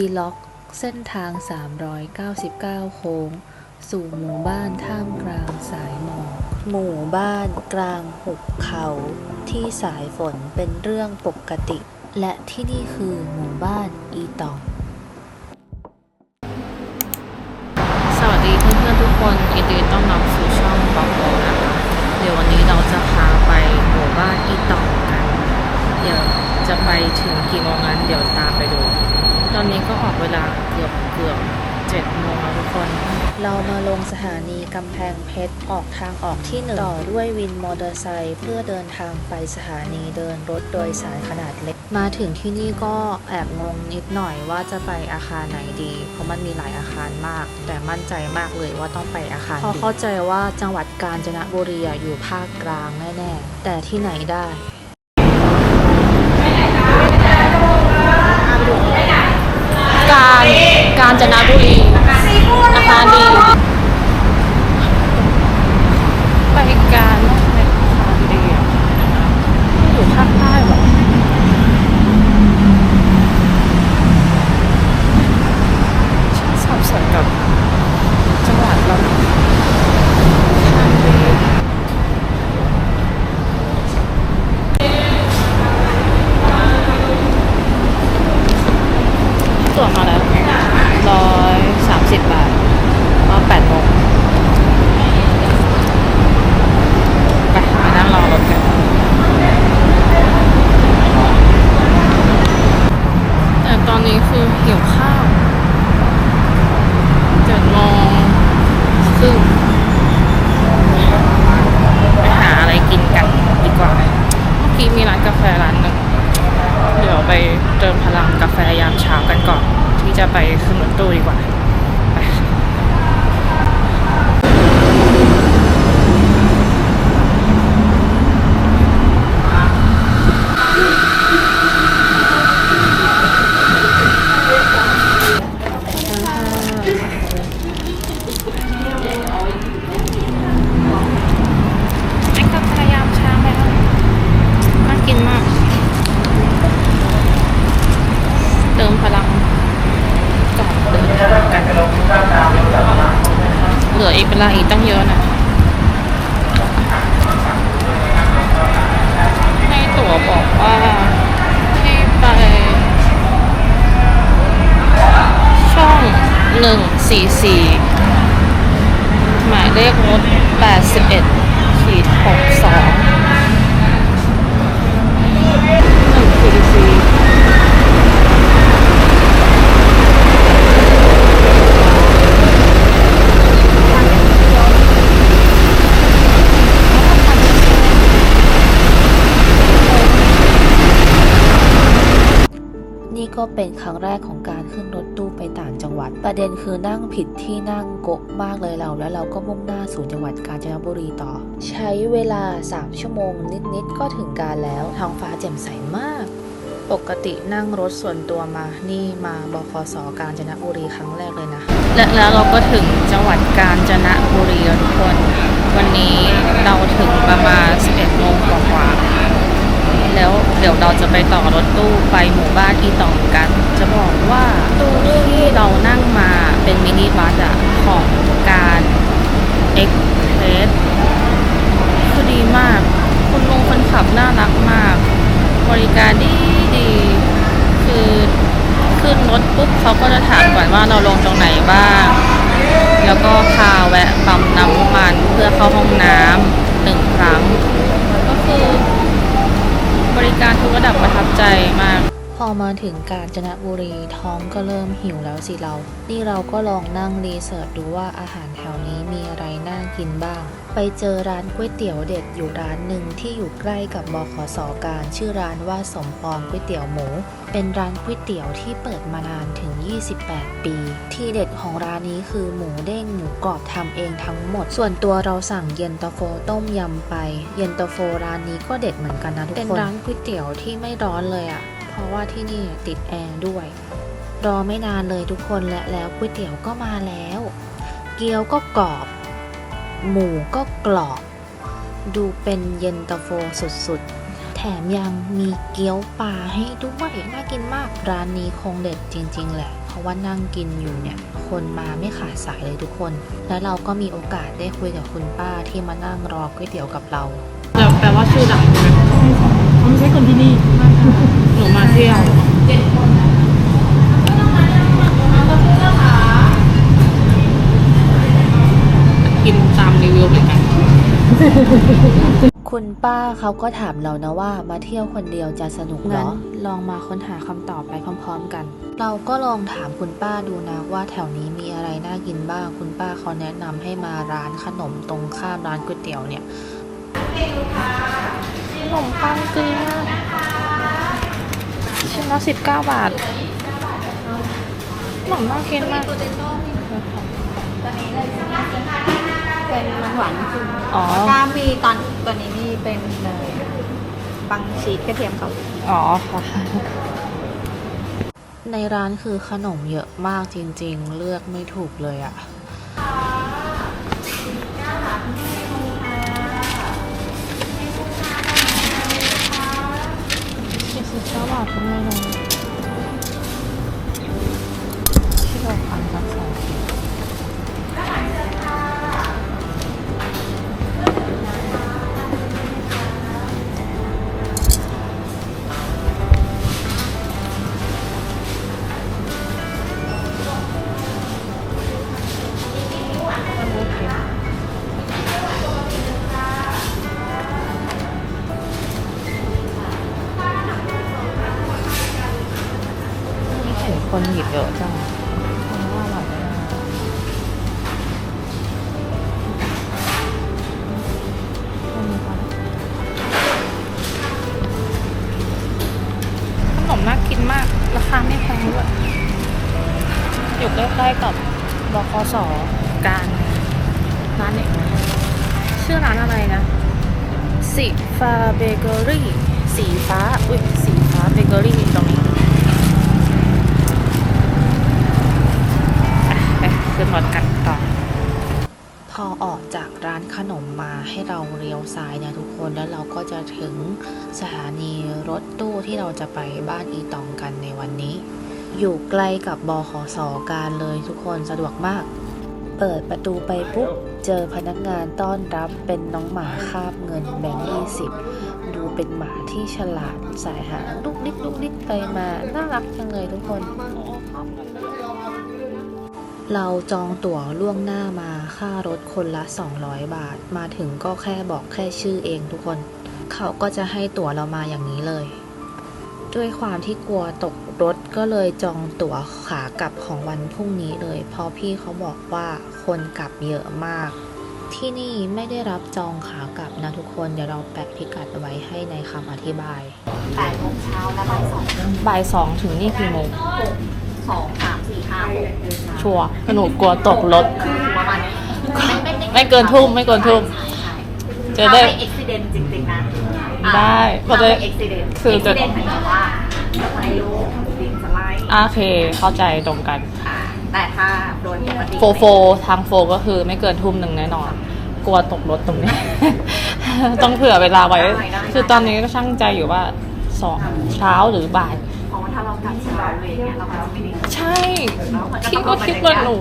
ปีล็อก เส้นทาง 399 โค้ง สู่หมู่บ้านท่ามกลางสายหมอกหมู่บ้านกลางหุบเขาที่สายฝนเป็นเรื่องปกติ และที่นี่คือหมู่บ้านอีตอง สวัสดีเพื่อนๆทุกคนยินดีต้อนรับสู่ช่องบอกโบนะคะเดี๋ยววันนี้เราจะพาไปหมู่บ้านอีตองกัน เดี๋ยวจะไปถึงกี่โมงนั้นเดี๋ยวตามไปดู ตอนนี้ก็ออกเวลาเกือบเกือบเจ็ดโมงแล้วทุกคน เรามาลงสถานีกำแพงเพชรออกทางออกที่หนึ่งต่อด้วยวินมอเตอร์ไซค์เพื่อเดินทางไปสถานีเดินรถโดยสารขนาดเล็ก มาถึงที่นี่ก็แอบงงนิดหน่อยว่าจะไปอาคารไหนดี เพราะมันมีหลายอาคารมาก แต่มั่นใจมากเลยว่าต้องไปอาคารเพราะเข้าใจว่าจังหวัดกาญจนบุรีอะอยู่ภาคกลางแน่ๆแต่ที่ไหนได้ การ การจนบุรีนะคะดีไปการไปอาคารดีอะอยู่ภาคใต้เหรอ ฉันสับสนกับจังหวัดเรานะทางดีตั๋วมาแล้วร้อยสามสิบบาทก็แปดโมงไปไปนั่งรอรถกัน แต่ตอนนี้คือหิวข้าว เจ็ดโมงครึ่งไปหาอะไรกินกันดีกว่า เมื่อกี้มีร้านกาแฟร้านหนึ่งเดี๋ยวไปเติมพลังกาแฟยามเช้ากันก่อน ที่จะไปขึ้นรถตู้ดีกว่า่งสี่สี่หมายเลขรถแปดสิบเอ็ดขีดหกส62นี่ก็เป็นครั้งแรกของการ ประเด็นคือนั่งผิดที่นั่งโกะมากเลยเรา แล้วเราก็มุ่งหน้าสู่จังหวัดกาญจนบุรีต่อ ใช้เวลา 3 ชั่วโมงนิดๆก็ถึงการแล้วท้องฟ้าแจ่มใสมาก ปกตินั่งรถส่วนตัวมานี่มาบคสกาญจนบุรีครั้งแรกเลยนะ และแล้วเราก็ถึงจังหวัดกาญจนบุรีแล้วทุกคน วันนี้เราถึงประมาณ 11โมงกว่าๆแล้ว เดี๋ยวเราจะไปต่อรถตู้ไปหมู่บ้านอีตองกัน จะบอกว่าตู้ที่เรานั่งมาเป็นมินิบัสอะของการเอ็กเพรสคือดีมาก คุณลุงคนขับน่ารักมาก บริการดีดีคือขึ้นรถปุ๊บเขาก็จะถามก่อนว่าเราลงตรงไหนบ้าง แล้วก็พาแวะปั๊มน้ำมันเพื่อเข้าห้องน้ำหนึ่งครั้ง บริการทุกระดับประทับใจมาก พอมาถึงกาญจนบุรีท้องก็เริ่มหิวแล้วสิเรา นี่เราก็ลองนั่งรีเสิร์ชดูว่าอาหารแถวนี้มีอะไรน่ากินบ้าง ไปเจอร้านก๋วยเตี๋ยวเด็ดอยู่ร้านหนึ่งที่อยู่ใกล้กับบขสการ ชื่อร้านว่าสมปองก๋วยเตี๋ยวหมู เป็นร้านก๋วยเตี๋ยวที่เปิดมานานถึง 28 ปี ที่เด็ดของร้านนี้คือหมูเด้งหมูกรอบทำเองทั้งหมด ส่วนตัวเราสั่งเย็นตาโฟต้มยำไป เย็นตาโฟร้านนี้ก็เด็ดเหมือนกันนะทุกคนเป็นร้านก๋วยเตี๋ยวที่ไม่ร้อนเลยอะเพ ราะว่าที่นี่ติดแอร์ด้วย รอไม่นานเลยทุกคนและแล้วก๋วยเตี๋ยวก็มาแล้ว เกี๊ยวก็กรอบ หมูก็กรอบ ดูเป็นเย็นตาโฟสุดๆ แถมยังมีเกี๊ยวปลาให้ด้วยน่ากินมากร้านนี้คงเด็ดจริง ๆ แหละ เพราะราะว่านั่งกินอยู่เนี่ย คนมาไม่ขาดสายเลยทุกคน และเราก็มีโอกาสได้คุยกับคุณป้าที่มานั่งรอก๋วยเตี๋ยวกับเราแต่แปลว่าชื่อดังใช่ไหมเขาไม่ใช่คนที่นี่หนู มาเที่ยวกินตามรีวิวเหมือนกัน คุณป้าเขาก็ถามเรานะว่ามาเที่ยวคนเดียวจะสนุกเหรอ ลองมาค้นหาคำตอบไปพร้อมๆกัน เราก็ลองถามคุณป้าดูนะว่าแถวนี้มีอะไรน่ากินบ้าง คุณป้าเขาแนะนำให้มาร้านขนมตรงข้ามร้านก๋วยเตี๋ยวเนี่ยขนมปังเกลือ ชิ้นละสิบเก้าบาทขนมน่ากินมากเป็นมันหวานขึ้นอ๋อถ้ามีตอนตัวนี้นี่เป็นเนยปังชีสกระเทียมเขาอ๋อค่ะในร้านคือขนมเยอะมากจริงๆ เลือกไม่ถูกเลยอะสี่ สิบเก้า เราเลี้ยวซ้ายเนี่ยทุกคนแล้วเราก็จะถึงสถานีรถตู้ที่เราจะไปบ้านอีตองกันในวันนี้ อยู่ใกล้กับบขสการเลยทุกคนสะดวกมาก เปิดประตูไปปุ๊บ เจอพนักงานต้อนรับเป็นน้องหมาคาบเงินแบงค์ยี่สิบดูเป็นหมาที่ฉลาดสายหางลุกนิกลุกนิกไปมา น่ารักจังเลยทุกคน เราจองตั๋วล่วงหน้ามาค่ารถคนละ 200 บาท มาถึงก็แค่บอกแค่ชื่อเองทุกคน เขาก็จะให้ตั๋วเรามาอย่างนี้เลย ด้วยความที่กลัวตกรถก็เลยจองตั๋วขากลับของวันพรุ่งนี้เลย เพราะพี่เขาบอกว่าคนกลับเยอะมาก ที่นี่ไม่ได้รับจองขากลับนะทุกคน เดี๋ยวเราแปะพิกัดไว้ให้ในคำอธิบายแปดโมงเช้าและบ่ายสองบ่ายสองถึงนี่กี่โมง สองสามสี่ห้าหกชัวร์หนูกลัวตกรถประมาณนี้ไม่เกินทุ่มไม่เกินทุ่ม จะได้ถ้าไม่เอ็กซิเดนจริงๆนะได้ถ้าจะได้ไม่เอ็กซิเดนคือเอ็กจะซิเดนหมายถึงว่าไฟลุกดินสไลด์โอเคเข้าใจตรงกันอ่าแต่ถ้าโดยปกติโฟโฟทางโฟก็คือไม่เกินทุ่มหนึ่งแน่นอน กลัวตกรถตรงนี้ ต้องเผื่อเวลาไว้ คือตอนนี้ก็ช่างใจอยู่ว่าสองเช้าหรือบ่ายเพราะว่าถ้าเรากลับเช้าเลยเนี่ยเราอาจจะไม่ได้ ใช่พี่ก็คิดว่าหนู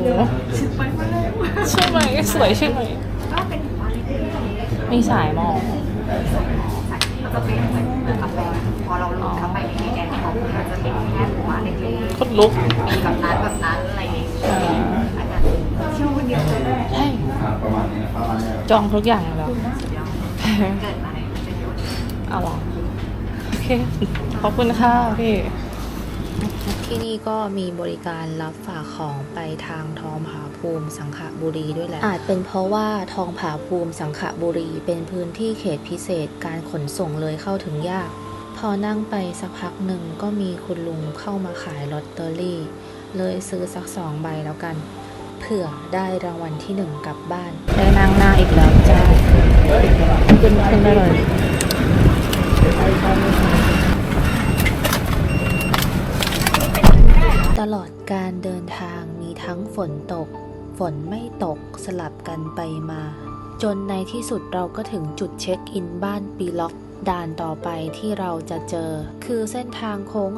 ไปมาแล้วใช่ไหมสวยใช่ไหมก็เป็นหมู่บ้านเล็กๆมีสายมองมันจะเป็นเหมือนเหมือนกาแฟพอเราลงเข้าไปในแอร์ของมันจะเป็นแค่หมู่บ้านเล็กคนลุกๆมีแบบนั้นแบบนั้นอะไรอย่างเงี้ยเอออาจจะเที่ยวคนเดียวเลยใช่จองทุกอย่างแล้วเกิดมาเป็นคนเอาหรอโอเคขอบคุณค่ะพี่ ที่นี่ก็มีบริการรับฝากของไปทางทองผาภูมิสังขบุรีด้วยแหละ อาจเป็นเพราะว่าทองผาภูมิสังขบุรี เป็นพื้นที่เขตพิเศษการขนส่งเลยเข้าถึงยาก พอนั่งไปสักพักหนึ่งก็มีคุณลุงเข้ามาขายลอตเตอรี่ เลยซื้อสักสองใบแล้วกัน เผื่อได้รางวัลที่หนึ่งกลับบ้าน ได้นั่งหน้าอีกแล้วจ้าขึ้นขึ้นได้เลย ต ลอดการเดินทางมีทั้งฝนตก ฝนไม่ตกสลับกันไปมา จนในที่สุดเราก็ถึงจุดเช็คอินบ้านปีล็อกด่านต่อไปที่เราจะเจอ คือเส้นทางโค้ง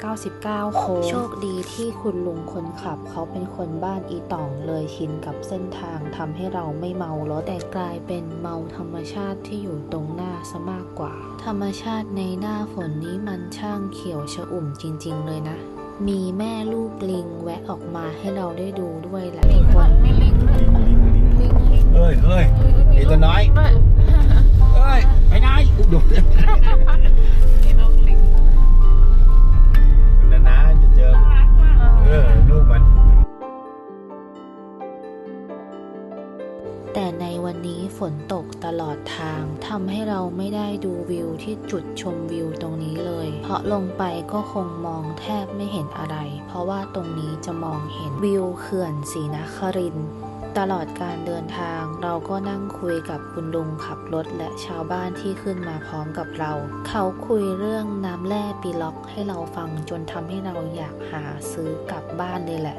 399 โค้ง โชคดีที่คุณลุงคนขับเขาเป็นคนบ้านอีต่องเลยชินกับเส้นทางทำให้เราไม่เมารถแต่กลายเป็นเมาธรรมชาติที่อยู่ตรงหน้าซะมากกว่า ธรรมชาติในหน้าฝนนี้มันช่างเขียวชอุ่มจริง ๆ เลยนะ มีแม่ลูกลิงแวะออกมาให้เราได้ดูด้วยหละทุกคนม่ลิงด้วยเฮ้ยเฮ้ยไอ้ตัวน้อยเฮ้ยไปไหนอุ๊ยโดน ฝนตกตลอดทางทำให้เราไม่ได้ดูวิวที่จุดชมวิวตรงนี้เลย เพราะลงไปก็คงมองแทบไม่เห็นอะไร เพราะว่าตรงนี้จะมองเห็นวิวเขื่อนศรีนครินทร์ตลอดการเดินทางเราก็นั่งคุยกับคุณลุงขับรถและชาวบ้านที่ขึ้นมาพร้อมกับเรา เขาคุยเรื่องน้ำแร่ปีล็อกให้เราฟังจนทำให้เราอยากหาซื้อกลับบ้านเลยแหละ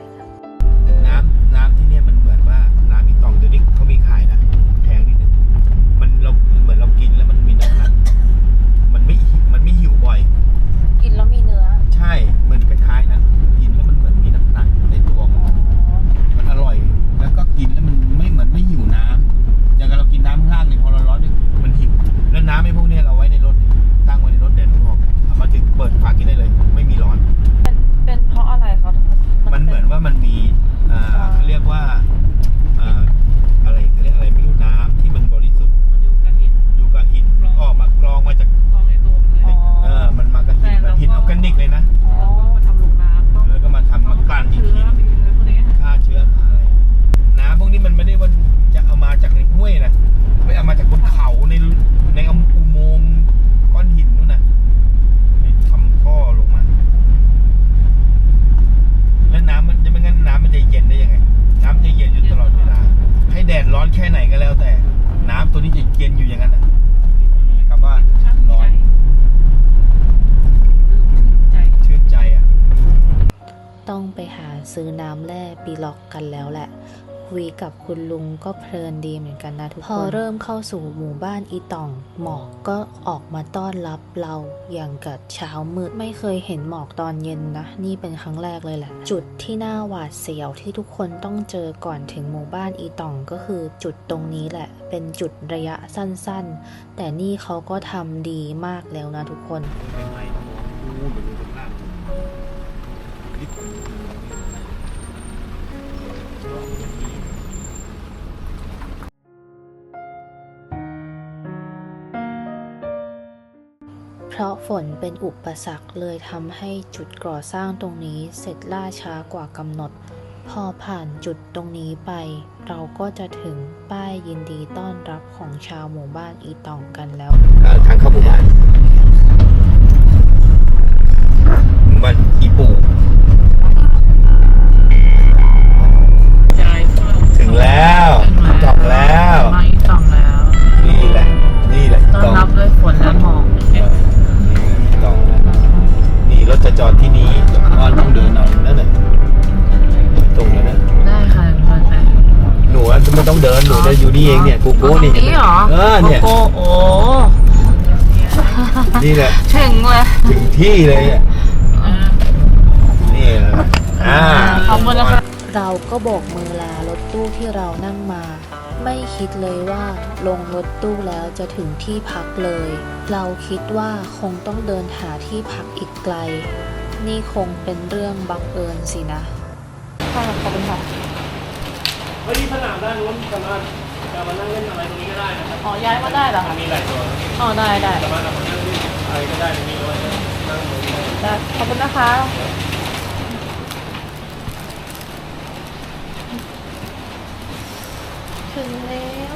แค่ไหนก็แล้วแต่ น้ำตัวนี้จะเย็นอยู่อย่างนั้นนะคำว่าร้อนชื่นใจชื่นใจอะ ต้องไปหาซื้อน้ำแร่ปีล็อกกันแล้วแหละ คุยกับคุณลุงก็เพลินดีเหมือนกันนะทุกคน พอเริ่มเข้าสู่หมู่บ้านอีตอง หมอกก็ออกมาต้อนรับเราอย่างกับเช้ามืดไม่เคยเห็นหมอกตอนเย็นนะ นี่เป็นครั้งแรกเลยแหละ จุดที่น่าหวาดเสียวที่ทุกคนต้องเจอก่อนถึงหมู่บ้านอีตองก็คือจุดตรงนี้แหละ เป็นจุดระยะสั้นๆ แต่นี่เขาก็ทำดีมากแล้วนะทุกคน ราะฝนเป็นอุปสรรคเลยทำให้จุดก่อสร้างตรงนี้เสร็จล่าช้ากว่ากำหนด พอผ่านจุดตรงนี้ไป เราก็จะถึงป้ายยินดีต้อนรับของชาวหมู่บ้านอีตองกันแล้ว ทางเข้าหมู่บ้านหมู่บ้านอีปูใจถึงแล้ว ต้องเดินหนูจะอยู่นี่เองเนี่ยกูโก้นี่ตรงนี้เหรอเออเนี่ยโอ้โหนี่แหละถึงเลยถึงที่เลยอะนี่แหละอ่าขอบคุณนะคะเราก็โบกมือลารถตู้ที่เรานั่งมา ไม่คิดเลยว่าลงรถตู้แล้วจะถึงที่พักเลย เราคิดว่าคงต้องเดินหาที่พักอีกไกล นี่คงเป็นเรื่องบังเอิญสินะค่ะขอบคุณค่ะ เฮ้ยที่สนามด้านนู้นสามารถจะมานั่งเล่นอะไรตรงนี้ก็ได้นะครับอ๋อย้ายมาได้เหรอมัคะนมีหลายตัวอ๋อได้ได้สามารถเอามานั่งเล่นอะไรก็ได้ตรงนี้ด้วยนั่งตรงนี้ได้ ได้ขอบคุณนะคะถึงแล้ว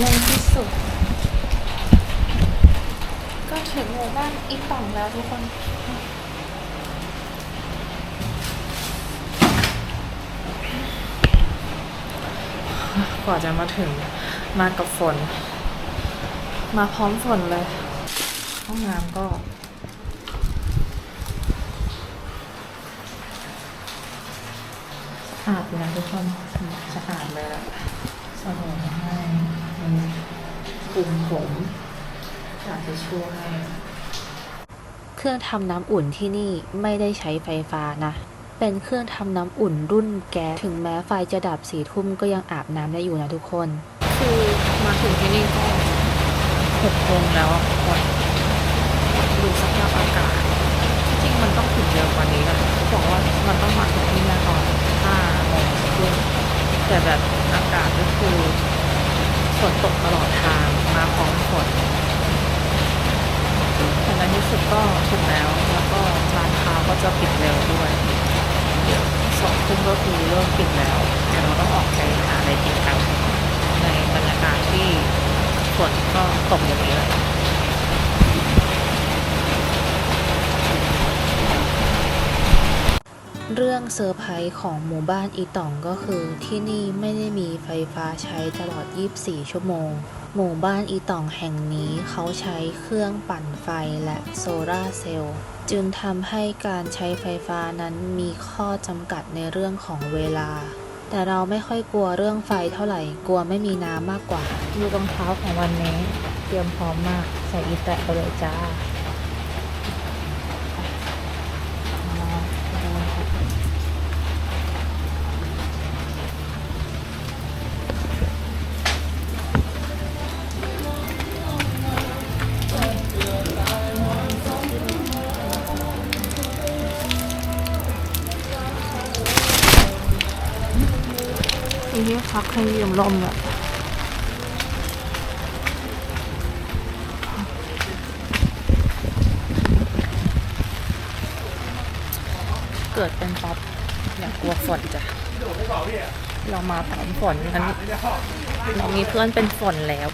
ในที่สุด ก็ถึงหมู่บ้านอีกฝั่งแล้วทุกคน ก ว่าจะมาถึงมากับฝน มาพร้อมฝนเลย ห้องน้ำก็ สะอาดอยู่นะทุกคนสะอาดเลยอะสบู่ให้คลุมผมอยากจะช่วยเครื่องทำน้ำอุ่นที่นี่ไม่ได้ใช้ไฟฟ้านะ เป็นเครื่องทำน้ำอุ่นรุ่นแก๊สถึงแม้ไฟจะดับสี่ทุ่มก็ยังอาบน้ำได้อยู่นะทุกคน คือมาถึงที่นี่ก็หกโมงแล้วอะคนดูสภาพอากาศจริงมันต้องถึงเร็วกว่านี้นะเขาบอกว่ามันต้องมาถึงที่แม่ตอนห้าโมงครึ่งแต่แบบอากาศก็คือฝนตกตลอดทางมาพร้อมฝนแต่ในที่สุดก็ถึงแล้ว แล้วก็ร้านค้าก็จะปิดเร็วด้วย เดี๋ยวสองทุ่มก็คือเริ่มปิดแล้วเดี๋ยวเราต้องออกไปหาอะไรกินกันในบรรยากาศที่ฝนก็ตกอย่างนี้เลยเรื่องเซอร์ไพรส์ของหมู่บ้านอีตองก็คือที่นี่ไม่ได้มีไฟฟ้าใช้ตลอด 24 ชั่วโมง หมู่บ้านอีตองแห่งนี้เขาใช้เครื่องปั่นไฟและโซลาเซลล์ จึงทำให้การใช้ไฟฟ้านั้นมีข้อจำกัดในเรื่องของเวลา แต่เราไม่ค่อยกลัวเรื่องไฟเท่าไหร่ กลัวไม่มีน้ำมากกว่า ดูรองเท้าของวันนี้ เตรียมพร้อมมาก ใส่อีแตะไปเลยจ้า ทีนี้พักให้ยืมลมอะเกิดเป็นป๊อปอย่ากลัวฝนจ้ะเรามาพร้อมฝนกันเรามีเพื่อนเป็นฝนแล้ว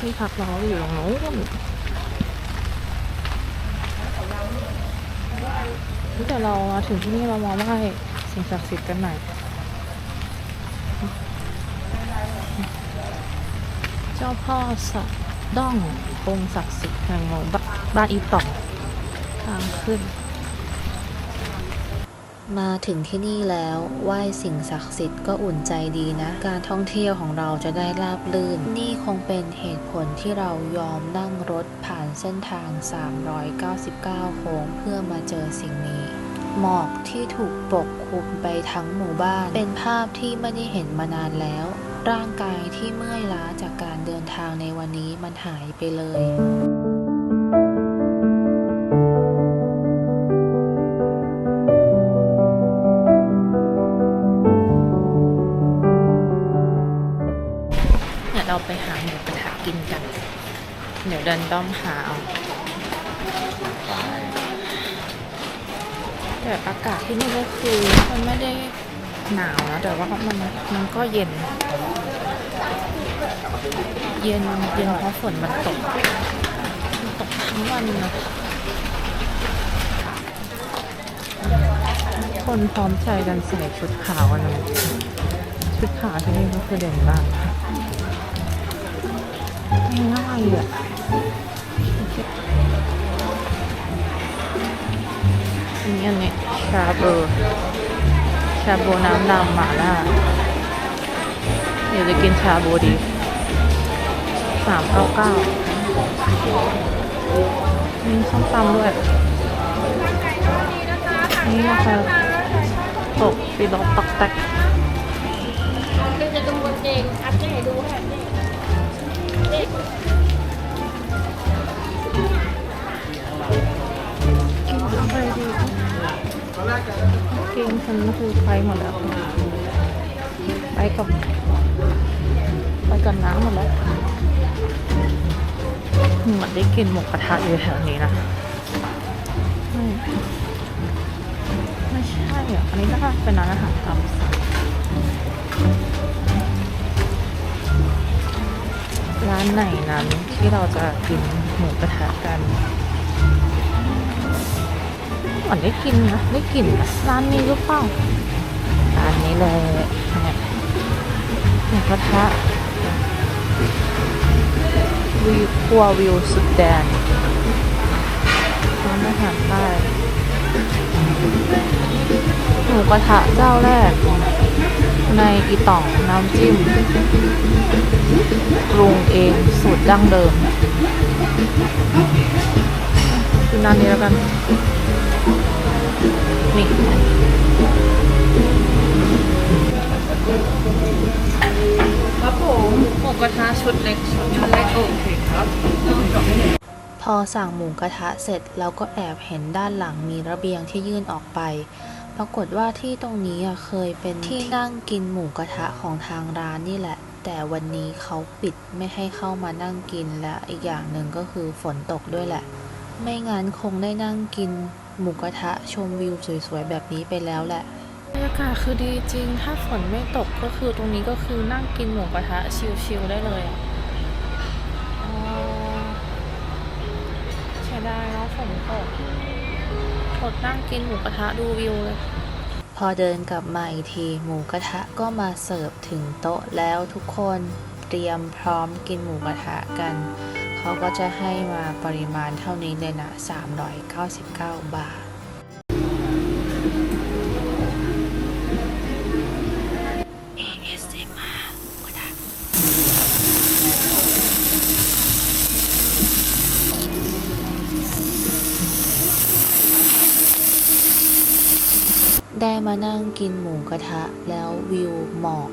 ที่พักเราอยู่ตรงโน้ นแต่เรามาถึงที่นี่เรามาไหว้สิ่งศักดิ์สิทธิ์กันหน่อยเจ้าพ่อสะด้ององศักดิ์สิทธิ์แห่งหมู่บ้านบ้านอีตองทางขึ้น มาถึงที่นี่แล้วไหว้สิ่งศักดิ์สิทธิ์ก็อุ่นใจดีนะ การท่องเที่ยวของเราจะได้ราบรื่น นี่คงเป็นเหตุผลที่เรายอมนั่งรถผ่านเส้นทาง 399 โค้งเพื่อมาเจอสิ่งนี้หมอกที่ถูกปกคลุมไปทั้งหมู่บ้าน เป็นภาพที่ไม่ได้เห็นมานานแล้ว ร่างกายที่เมื่อยล้าจากการเดินทางในวันนี้มันหายไปเลย เดินด้อมหาเอาแต่อากาศที่นี่ก็คือมันไม่ได้หนาวนะแต่ว่ามันมันก็เย็น เย็นเย็นเพราะฝนมันตกมันตกทั้งวันนะคนพร้อมใจกันใส่ชุดขาวกันเลยชุดขาวที่นี่ก็คือเด่นมาก ง่ายอะอันนี้อันนี้ชาบูชาบูน้ำดำหมาล่าเดี๋ยวจะกินชาบูดีสามเก้าเก้ามีส้มตำด้วย นี่นะคะตกปีดอกตักแตก เกมฉันคือไปหมดแล้วไปกับไปกับน้ำหมดแล้วเหมือนได้กินหมูกระทะอยู่แถวนี้นะไม่ไม่ใช่อะอันนี้น่าจะเป็นร้านอาหารตามสั่งร้านไหนนั้นที่เราจะกินหมูกระทะกัน เหมือนได้กินนะได้กลิ่นนะร้านนี้หรือเปล่าร้านนี้เลยเนี่ยหมูกระทะวิวครัววิวสุดแดนร้านอาหารใต้หมูกระทะเจ้าแรก ในอีต่องน้ำจิ้มปรุงเองสูตรดั้งเดิมกินน้ำนี้แล้วกัน นี่ครับผมหมูกระทะชุดเล็กชุดเล็กโอเคครับ พอสั่งหมูกระทะเสร็จเราก็แอบเห็นด้านหลังมีระเบียงที่ยื่นออกไป ปรากฏว่าที่ตรงนี้เคยเป็นที่นั่งกินหมูกระทะของทางร้านนี่แหละ แต่วันนี้เขาปิดไม่ให้เข้ามานั่งกินและอีกอย่างหนึ่งก็คือฝนตกด้วยแหละ ไม่งั้นคงได้นั่งกิน หมูกระทะชมวิวสวยๆ แบบนี้ไปแล้วแหละบรรยากาศคือดีจริง ถ้าฝนไม่ตกก็คือตรงนี้ก็คือนั่งกินหมูกระทะชิลๆได้เลยอะอ๋อใช้ได้เนาะฝนตกอดนั่งกินหมูกระทะดูวิวเลย พอเดินกลับมาอีกทีหมูกระทะก็มาเสิร์ฟถึงโต๊ะแล้วทุกคนเตรียมพร้อมกินหมูกระทะกัน เขาก็จะให้มาปริมาณเท่านี้เลยนะ 399 บาท ASMR กระทได้มานั่งกินหมูกระทะแล้ววิวหมอก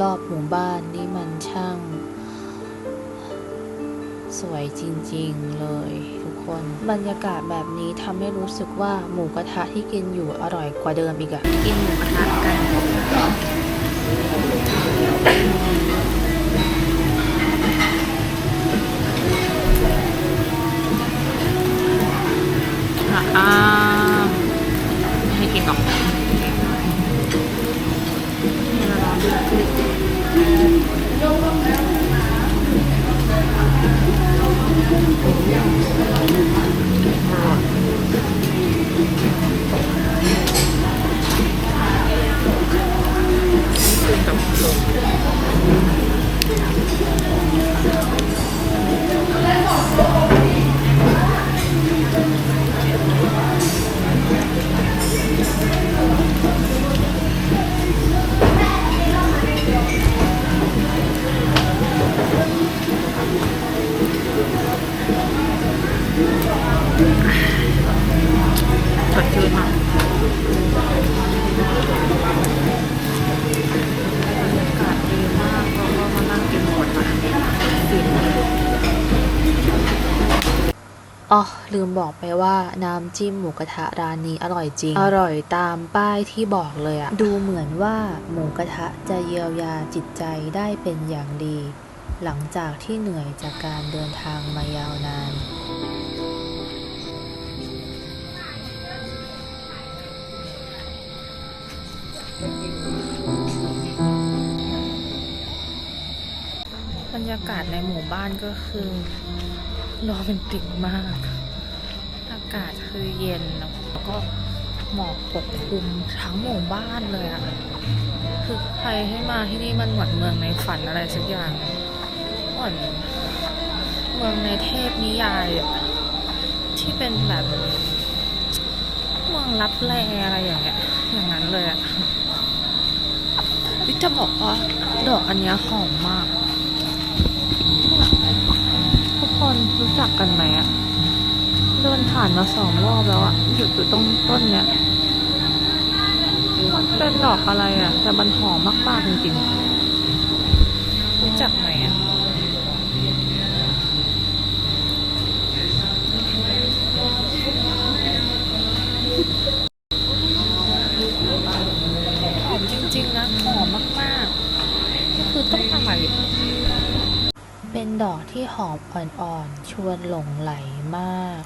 รอบๆหมู่บ้านนี่มันช่าง สวยจริงๆเลยทุกคน บรรยากาศแบบนี้ทำให้รู้สึกว่าหมูกระทะที่กินอยู่อร่อยกว่าเดิมอีกอะกินหมูกระทะกัน ลืมบอกไปว่าน้ำจิ้มหมูกระทะร้านนี้อร่อยจริง อร่อยตามป้ายที่บอกเลยอะดูเหมือนว่าหมูกระทะจะเยียวยาจิตใจได้เป็นอย่างดี หลังจากที่เหนื่อยจากการเดินทางมายาวนานบรรยากาศในหมู่บ้านก็คือโรแมนติกมากอากาศคือเย็นแล้วก็หมอกปกคลุมทั้งหมู่บ้านเลยอะคือใครให้มาที่นี่มันเหมือนเมืองในฝันอะไรสักอย่างเหมือนเมืองในเทพนิยายอะที่เป็นแบบเมืองรับแลอะไรอย่างเงี้ยอย่างนั้นเลยอะวิจะบอกว่าดอกอันนี้หอมมากคนรู้จักกันไหมอะเดิน ผ่านมาสองรอบแล้วอะหยุดอยู่ตรงต้นเนี้ยมันเป็นดอกอะไรอะแต่มันหอมมากๆจริงๆรู้จักไหมอะหอมจริงๆนะหอมมากๆก็คือต้องอร่อยเป็นดอกที่หอมอ่อนๆ ชวนหลงไหลมาก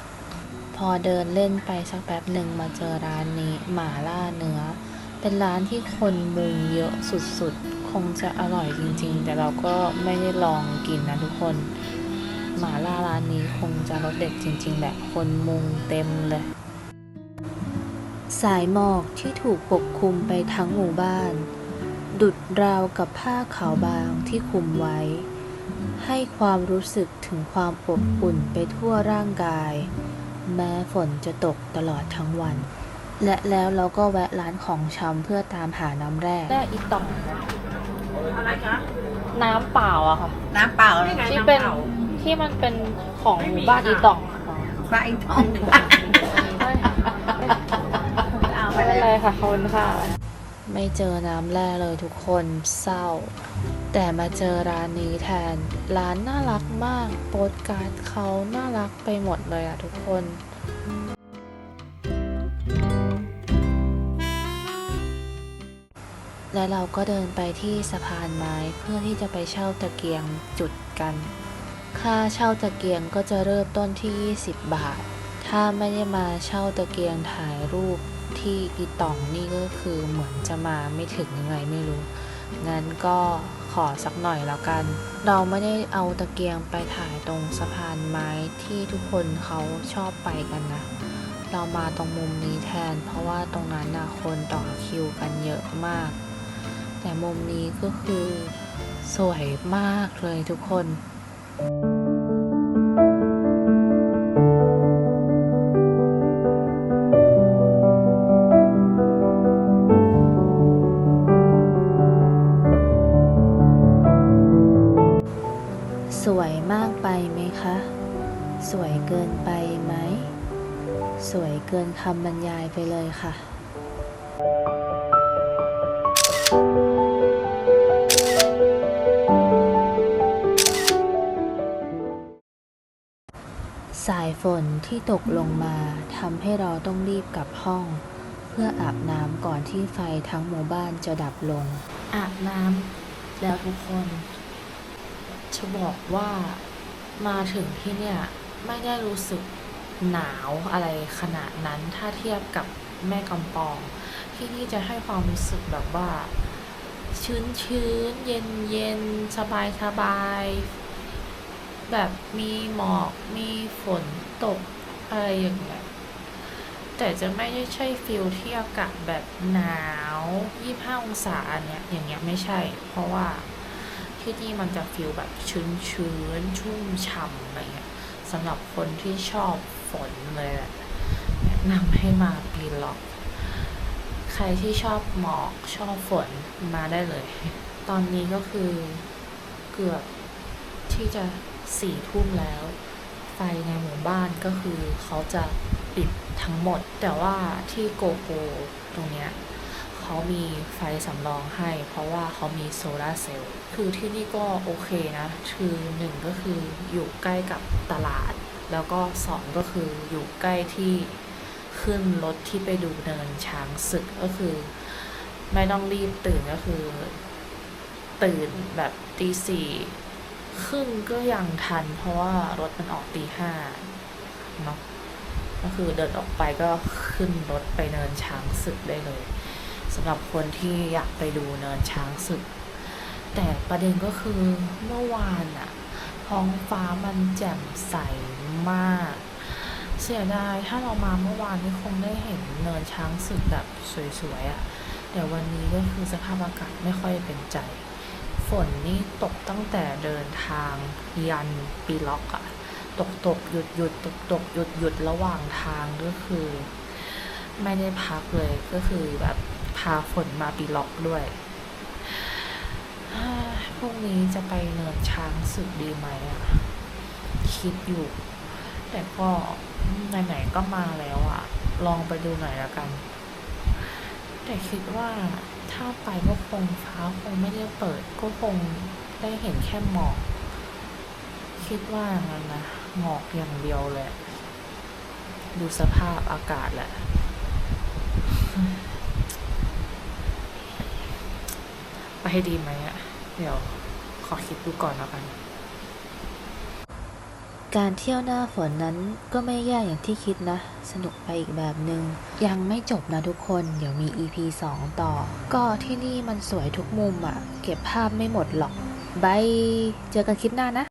พอเดินเล่นไปสักแป๊บหนึ่งมาเจอร้านนี้หมาล่าเนื้อ เป็นร้านที่คนมุงเยอะสุดๆ คงจะอร่อยจริงๆ แต่เราก็ไม่ได้ลองกินนะทุกคน หมาล่าร้านนี้คงจะรสเด็ดจริงๆแหละคนมุงเต็มเลย สายหมอกที่ถูกปกคลุมไปทั้งหมู่บ้าน ดุดราวกับผ้าขาวบางที่คลุมไว้ ให้ความรู้สึกถึงความอบอุ่นไปทั่วร่างกาย แม้ฝนจะตกตลอดทั้งวัน และแล้วเราก็แวะร้านของชำเพื่อตามหาน้ำแร่แร่อีตองน้ำเปล่าอะค่ะ น้ำเปล่าที่เป็นที่มันเป็นของหมู่บ้านอีตองอะค่ะปลาอีทองเอาไปไม่เลเป็นยไรค่ะขอบคุณค่ะ ไม่เจอน้ำแร่เลยทุกคนเศร้า แต่มาเจอร้านนี้แทน ร้านน่ารักมาก โปสการ์ดเขาน่ารักไปหมดเลยอะทุกคนและเราก็เดินไปที่สะพานไม้เพื่อที่จะไปเช่าตะเกียงจุดกัน ค่าเช่าตะเกียงก็จะเริ่มต้นที่ 20 บาท ถ้าไม่ได้มาเช่าตะเกียงถ่ายรูปที่อีตองนี่ก็คือเหมือนจะมาไม่ถึงยังไงไม่รู้ งั้นก็ อสักหน่อยแล้วกัน เราไม่ได้เอาตะเกียงไปถ่ายตรงสะพานไม้ที่ทุกคนเขาชอบไปกันนะ เรามาตรงมุมนี้แทน เพราะว่าตรงนั้นนะคนต่อคิวกันเยอะมาก แต่มุมนี้ก็คือสวยมากเลยทุกคนส คำบรรยายไปเลยค่ะ สายฝนที่ตกลงมาทำให้เราต้องรีบกลับห้อง เพื่ออาบน้ำก่อนที่ไฟทั้งหมู่บ้านจะดับลง อาบน้ำแล้วทุกคน จะบอกว่ามาถึงที่เนี่ย ไม่ได้รู้สึก หนาวอะไรขนาดนั้นถ้าเทียบกับแม่กำปอง ที่นี่จะให้ความรู้สึกแบบว่า ชื้นชื้นเย็นเย็นสบายสบายแบบมีหมอกมีฝนตกอะไรอย่างเงี้ยแต่จะไม่ได้ใช่ฟิลที่อากาศแบบหนาว25องศาอันเนี้ยอย่างเงี้ยไม่ใช่ เพราะว่าที่นี่มันจะฟิลแบบชื้นๆชุ่มฉ่ำอะไรเงี้ยสำหรับคนที่ชอบ นเลยแหละแนะนำให้มาปีล็อก ใครที่ชอบหมอกชอบฝนมาได้เลย ตอนนี้ก็คือเกือบที่จะสี่ทุ่มแล้ว ไฟในหมู่บ้านก็คือเขาจะปิดทั้งหมด แต่ว่าที่โกโกตรงเนี้ยเขามีไฟสำรองให้ เพราะว่าเขามีโซลาเซลล์ คือที่นี่ก็โอเคนะ คือหนึ่งก็คืออยู่ใกล้กับตลาด แล้วก็สองก็คืออยู่ใกล้ที่ขึ้นรถที่ไปดูเนินช้างศึกก็คือ ไม่ต้องรีบตื่นก็คือ ตื่นแบบตีสี่ครึ่งก็ยังทัน เพราะว่ารถมันออกตีห้าเนาะก็คือเดินออกไปก็ขึ้นรถไปเนินช้างศึกได้เลยสำหรับคนที่อยากไปดูเนินช้างศึก แต่ประเด็นก็คือเมื่อวานอะ ท้องฟ้ามันแจ่มใสมาก เสียดายถ้าเรามาเมื่อวานนี่คงได้เห็นเนินช้างศึกแบบสวยๆอะแต่วันนี้ก็คือสภาพอากาศไม่ค่อยเป็นใจ ฝนนี่ตกตั้งแต่เดินทางยันปีล็อกอะตกตกหยุดหยุดตกตกหยุดหยุดระหว่างทางก็คือ ไม่ได้พักเลยก็คือแบบพาฝนมาปีล็อกด้วย พรุ่งนี้จะไปเนินช้างสึกดีไหมอะคิดอยู่ แต่ก็ไหนๆก็มาแล้วอะลองไปดูหน่อยละกัน แต่คิดว่าถ้าไปก็คงฟ้าคงไม่ได้เปิด ก็คงได้เห็นแค่หมอก คิดว่าอย่างนั้นนะหมอกอย่างเดียวเลยดูสภาพอากาศแหละ ไปให้ดีไหมอะ เดี๋ยวขอคิดดูก่อนแล้วกัน การเที่ยวหน้าฝนนั้นก็ไม่แย่อย่างที่คิดนะ สนุกไปอีกแบบหนึง่งยังไม่จบนะทุกคน เดี๋ยวมี EP 2 ต่อ ก็ที่นี่มันสวยทุกมุมอะเก็บภาพไม่หมดหรอกบายเจอกันคลิปหน้านะ